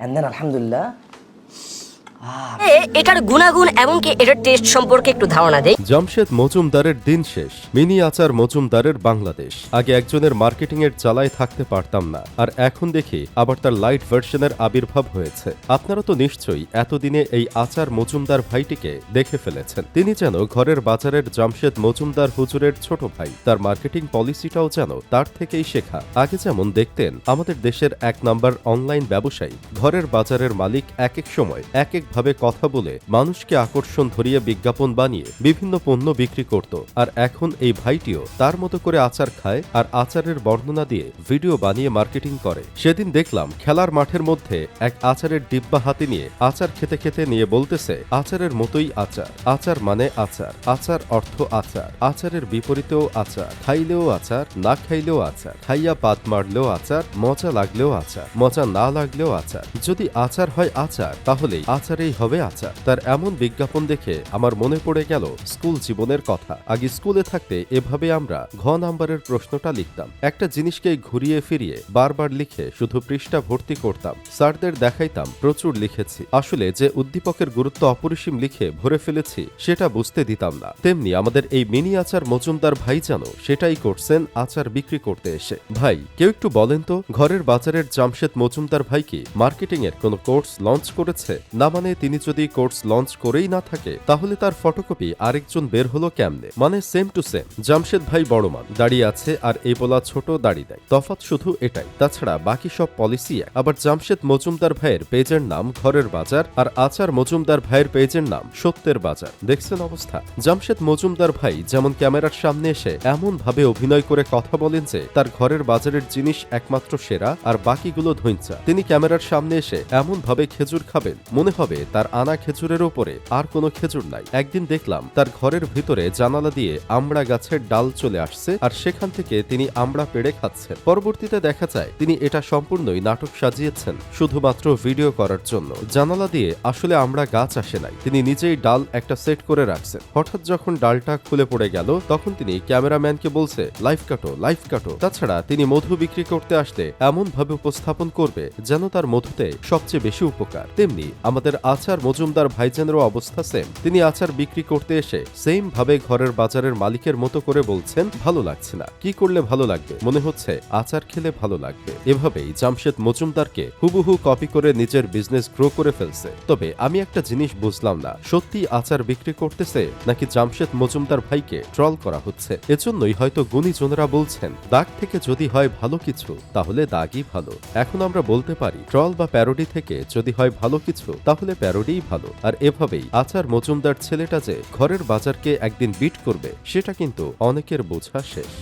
عندنا الحمد لله এটার গুণাগুণ এটার টেস্ট সম্পর্কে একটু ধারণা দেই। জামশেদ মজুমদারের দিন শেষ, মিনি আচার মজুমদারের বাংলাদেশ। আগে একজনের মার্কেটিং এর চালায় থাকতে পারতাম না, আর এখন দেখি আবার তার লাইট ভার্সনের আবির্ভাব হয়েছে। আপনারা তো নিশ্চয়ই এতদিনে এই আচার মজুমদার ভাইটিকে দেখে ফেলেছেন। তিনি যেন ঘরের বাজারের জামশেদ মজুমদার হুজুরের ছোট ভাই। তার মার্কেটিং পলিসিটাও যেন তার থেকেই শেখা। আগে যেমন দেখতেন, আমাদের দেশের এক নাম্বার অনলাইন ব্যবসায়ী, ঘরের বাজারের মালিক এক এক সময় এক এক একভাবে কথা বলে মানুষকে আকর্ষণ ধরিয়ে বিজ্ঞাপন বানিয়ে বিভিন্ন পণ্য বিক্রি করত। আর এখন এই ভাইটিও তার মতো করে আচার খায় আর আচারের বর্ণনা দিয়ে ভিডিও বানিয়ে মার্কেটিং করে। সেদিন দেখলাম খেলার মাঠের মধ্যে এক আচারের ডিব্বা হাতে নিয়ে আচার খেতে খেতে নিয়ে বলতেছে, আচারের মতোই আচার। আচার মানে আচার। আচার অর্থ আচার। আচারের বিপরীতেও আচার। খাইলেও আচার, না খাইলেও আচার। খাইয়া পাত মারলেও আচার, মজা লাগলেও আচার। মজা না লাগলেও আচার। যদি আচার হয় আচার, তাহলেই আচারেই হবে আচার তার এমন বিজ্ঞাপন দেখে আমার মনে পড়ে গেল স্কুল জীবনের কথা। আগে স্কুলে থাকতে এভাবে আমরা ঘ নাম্বারের প্রশ্নটা লিখতাম। একটা জিনিসকে ঘুরিয়ে ফিরিয়ে বারবার লিখে শুধু পৃষ্ঠা ভর্তি করতাম। স্যারদের দেখাইতাম, প্রচুর লিখেছি। আসলে যে উদ্দীপকের গুরুত্ব অপরিসীম লিখে ভরে ফেলেছি, সেটা বুঝতে দিতাম না। তেমনি আমাদের এই মিনি আচার মজুমদার ভাই যেন সেটাই করছেন আচার বিক্রি করতে এসে। ভাই, কেউ একটু বলেন তো, ঘরের বাজারের জামশেদ মজুমদার ভাই কি মার্কেটিং এর কোনো কোর্স লঞ্চ করেছে? না মানে তিনি যদি কোর্স লঞ্চ করেই না থাকে, তাহলে তার ফটোকপি আরেকজন বের হলো কেমনে? মানে সেম টু সেম। জামশেদ ভাই বড় মান দাঁড়িয়ে আছে আর এই বলা ছোট দাড়ি দেয় তফাৎ শুধু এটাই। তাছাড়া বাকি সব পলিসি এক। আবার জামশেদ মজুমদার ভাইয়ের পেজের নাম ঘরের বাজার আর আচার মজুমদার ভাইয়ের পেজের নাম সত্যের বাজার। দেখছেন অবস্থা? জামশেদ মজুমদার ভাই যেমন ক্যামেরার সামনে এসে এমন ভাবে অভিনয় করে কথা বলেন যে, তার ঘরের বাজারের জিনিস একমাত্র সেরা আর বাকিগুলো ধৈঞ্চা তিনি ক্যামেরার সামনে এসে এমন ভাবে খেজুর খাবেন। মনে হবে তার আনা খেজুরের ওপরে আর কোনো খেজুর নাই। একদিন দেখলাম, তার ঘরের ভিতরে জানালা দিয়ে আমড়া গাছের ডাল চলে আসছে আর সেখান থেকে তিনি আমড়া পেড়ে খাচ্ছেন। পরবর্তীতে দেখা যায়, তিনি এটা সম্পূর্ণই নাটক সাজিয়েছেন, শুধুমাত্র ভিডিও করার জন্য। জানালা দিয়ে আসলে আমরা গাছ আসে নাই। তিনি নিজেই ডাল একটা সেট করে রাখছেন। হঠাৎ যখন ডালটা খুলে পড়ে গেল, তখন তিনি ক্যামেরাম্যানকে বলছে, লাইফ কাটো লাইফ কাটো। তাছাড়া তিনি মধু বিক্রি করতে আসলে এমন ভাবে উপস্থাপন করবে যেন তার মধুতে সবচেয়ে বেশি উপকার। তেমনি আমাদের আচার মজুমদার ভাইজানেরও অবস্থা সেম তিনি আচার বিক্রি করতে এসে সেম ভাবে ঘরের বাজারের মালিকের মতো করে বলছেন, ভালো লাগছে না। কি করলে ভালো লাগবে? মনে হচ্ছে, আচার খেলে ভালো লাগবে। এভাবেই জামশেদ মজুমদারকে হুবহু কপি করে নিজের বিজনেস গ্রো করে ফেলছে। তবে আমি একটা জিনিস বুঝলাম না, সত্যি আচার বিক্রি করতেছে নাকি জামশেদ মজুমদার ভাইকে ট্রল করা হচ্ছে? এজন্যই হয়তো গুণীজনেরা বলছেন, দাগ থেকে যদি হয় ভালো কিছু, তাহলে দাগই ভালো। এখন আমরা বলতে পারি ট্রল বা প্যারোডি থেকে যদি হয় ভালো কিছু, তাহলে প্যারোডিই ভালো। আর এভাবেই আচার মজুমদার ছেলেটা যে ঘরের বাজারকে একদিন বিট করবে, সেটা কিন্তু অনেকের বোঝা শেষ।